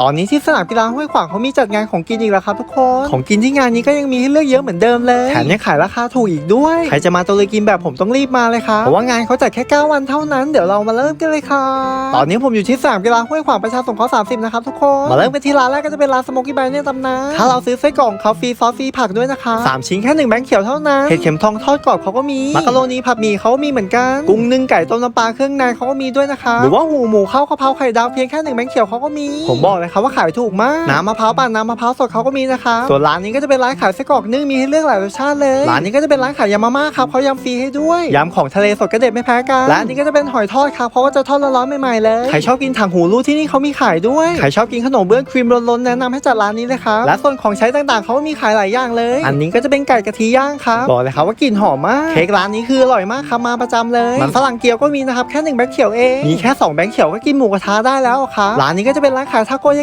ตอนนี้ที่สนามกีฬาห้วยขวางเขามีจัดงานของกินอีกแล้วครับทุกคน ของกินที่งานนี้ก็ยังมีให้เลือกเยอะเหมือนเดิมเลย แถมยังขายราคาถูกอีกด้วย ใครจะมาตัวเลยกินแบบผมต้องรีบมาเลยครับ เพราะว่างานเขาจัดแค่ 9 วันเท่านั้น เดี๋ยวเรามาเริ่มกันเลยค่ะ ตอนนี้ผมอยู่ที่สนามกีฬาห้วยขวางประชาสงเคราะห์30 นะครับทุกคน มาเริ่มกันที่ร้านแรกก็จะเป็นร้านสโมกี้แบนเนี่ยตำนาน ถ้าเราซื้อไส้กรอกเขาฟรีซอสฟรีผักด้วยนะคะสามชิ้นแค่หนึ่งแบงค์เขียวเท่านั้นเห็ดเข็มทองทอดกรอบเขาก็มีมักกะโรนีผัดหมี่เขาก็มีเหมือนกัน กุ้งนึ่งไก่ต้มน้ำปลาเครื่องในเขาก็มีด้วยนะคะ หรือว่าหูหมูข้าวกะเพราไข่ดาวเพียงแค่หนึ่งแบงค์เขียวเขาก็มีผมบอกเลยครับว่าขายถูกมากน้ำมะพร้าวปั่นน้ำมะพร้าวสดเขาก็มีนะคะส่วนร้านนี้ก็จะเป็นร้านขายไส้กรอกนึ่งมีให้เลือกหลายรสชาติเลยร้านนี้ก็จะเป็นร้านขายยำมาม่าครับเขายำฟรีให้ด้วยยำของทะเลสดก็เด็ดไม่แพ้กันและอันนี้ก็จะเป็นหอยทอดครับเพราะว่าจะทอดร้อนๆใหม่ๆเลยใครชอบกินถังหูรูดที่นี่เขามีขายด้วยใครชอบกินขนมเบื้องครีมล้นๆแนะนำให้จัดร้านนี้เลยครับและส่วนของใช้ต่างๆเขาก็มีขายหลายอย่างเลย อันนี้ก็จะเป็นไก่กะทิย่างครับบอกเลยครับว่ากลิ่นหอมมากเค้กร้านนี้คืออร่อยมากครับมาประจำเลยมันฝรั่งเกี๊ยวก็มีนะครับแค่หนึ่งแบงค์เขียวเองมีแค่สองแบงค์เขียวก็กินหมูกระทะได้แล้วครับร้านนี้ก็จะเป็นร้านขายทาโก